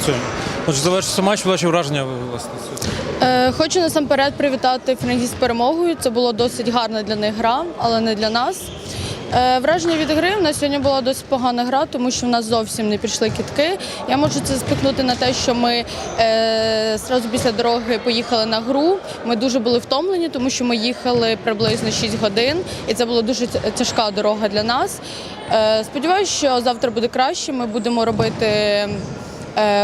Працюємо. Отже, завершився матч, ваші враження власне. Е, Хочу насамперед привітати Франгіс з перемогою. Це було досить гарна для них гра, але не для нас. Е, Враження від гри у нас сьогодні була досить погана гра, тому що в нас зовсім не пішли кітки. Я можу це спихнути на те, що ми е, зразу після дороги поїхали на гру. Ми дуже були втомлені, тому що ми їхали приблизно 6 годин, і це була дуже тяжка дорога для нас. Е, сподіваюся, що завтра буде краще. Ми будемо робити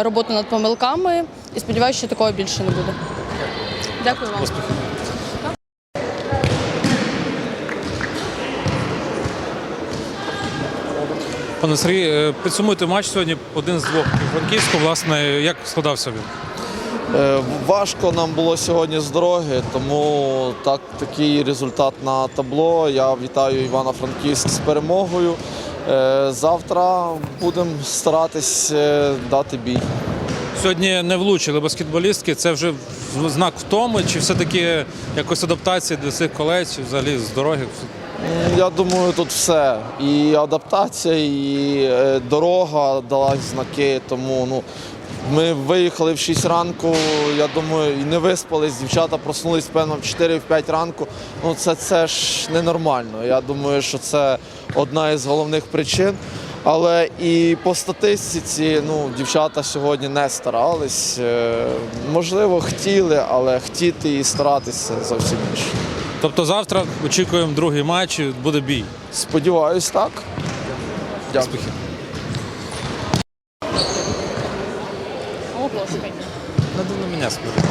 роботу над помилками і сподіваюся, що такого більше не буде. Дякую вам. Пане Сергій, е, підсумуйте матч сьогодні один з двох Франківську. Власне, як складався він? Е, Важко нам було сьогодні з дороги, тому так, такий результат на табло. Я вітаю Івано-Франківськ з перемогою. Е, Завтра будемо старатись е, дати бій. Сьогодні не влучили баскетболістки. Це вже в- знак втоми, чи все-таки якось адаптація для цих колег, взагалі з дороги? Я думаю, тут все. І адаптація, і е, дорога дала знаки. Тому ну, ми виїхали в 6 ранку. Я думаю, і не виспались. Дівчата проснулись певно в 4-5 ранку. Ну це, це ж ненормально. Я думаю, що це одна із головних причин. Але і по статистиці, ну, дівчата сьогодні не старались. Е, Можливо, хотіли, але хотіти і старатися зовсім інше. Тобто завтра очікуємо другий матч, буде бій. Сподіваюсь, так. Дякую. Успіхів. Надо на мене смотри.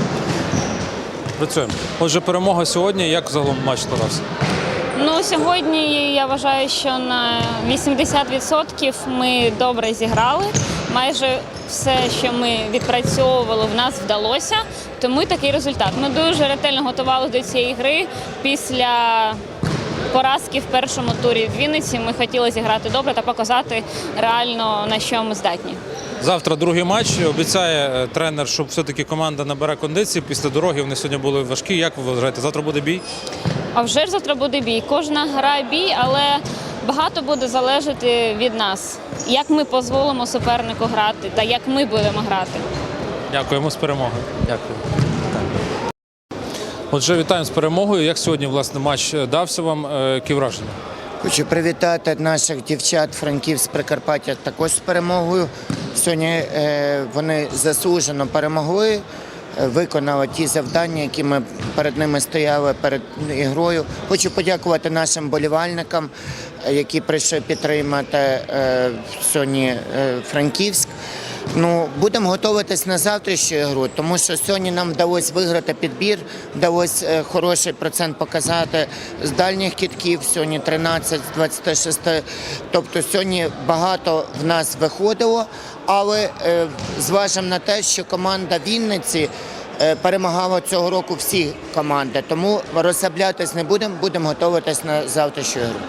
Працюємо. Отже, перемога сьогодні. Як загалом матч складався? Ну сьогодні я вважаю, що на 80% ми добре зіграли. Майже все, що ми відпрацьовували, в нас вдалося. Тому і такий результат. Ми дуже ретельно готувалися до цієї гри. Після поразки в першому турі в Вінниці ми хотіли зіграти добре та показати реально на що ми здатні. Завтра другий матч. Обіцяє е, тренер, щоб все-таки команда набере кондиції. Після дороги вони сьогодні були важкі. Як ви вважаєте? Завтра буде бій? А вже ж завтра буде бій. Кожна гра бій, але багато буде залежати від нас, як ми дозволимо супернику грати та як ми будемо грати. Дякуємо з перемогою. Дякую. Отже, вітаємо з перемогою. Як сьогодні власне матч дався вам? Е, Які враження? Хочу привітати наших дівчат Франків з Прикарпаття також з перемогою. Сьогодні е, вони заслужено перемогли, е, виконали ті завдання, які ми перед ними стояли перед ігрою. Хочу подякувати нашим болівальникам, які прийшли підтримати сьогодні Франківськ. Ну, будемо готуватись на завтрашню гру, тому що сьогодні нам вдалося виграти підбір, вдалося е, хороший процент показати з дальніх кітків. Сьогодні 13 з 26. Тобто сьогодні багато в нас виходило, але е, зважимо на те, що команда Вінниці. е, Перемагала цього року всі команди, тому розслаблятись не будемо, будемо готуватись на завтрашню гру.